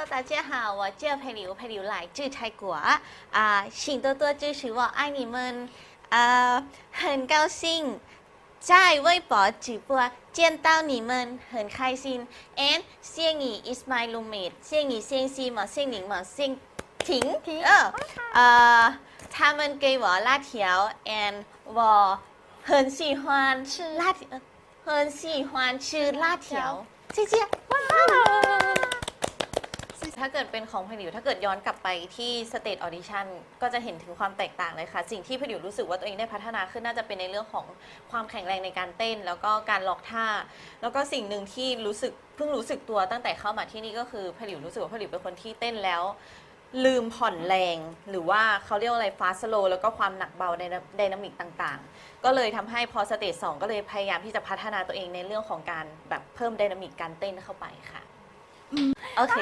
Hello，大家好，我叫裴柳，裴柳来自泰国啊，请多多支持我，爱你们。啊，很高兴在微博直播见到你们，很开心。And 谢你 is my roommate，谢你谢西嘛，谢宁嘛，谢婷婷呃呃，他们给我辣条，and 我很喜欢吃辣条，很喜欢吃辣条。谢谢。 ถ้าเกิดเป็นของพลิวถ้าเกิดย้อนกลับไปที่สเตจออดิชั่นก็จะเห็นถึงความแตกต่างเลยค่ะ สิ่งที่พลิวรู้สึกว่าตัวเองได้พัฒนาขึ้นน่าจะเป็นในเรื่องของความแข็งแรงในการเต้น แล้วก็การล็อกท่า แล้วก็สิ่งหนึ่งที่รู้สึกเพิ่งรู้สึกตัวตั้งแต่เข้ามาที่นี่ก็คือพลิวรู้สึกว่าพลิวเป็นคนที่เต้นแล้ว ลืมผ่อนแรง หรือว่าเขาเรียกว่าอะไรฟาสโลแล้วก็ความหนักเบาในไดนามิกต่างๆ ก็เลยทำให้พอสเตจสองก็เลยพยายามที่จะพัฒนาตัวเองในเรื่องของการแบบเพิ่มไดนามิกการเต้นเข้าไปค่ะโอเค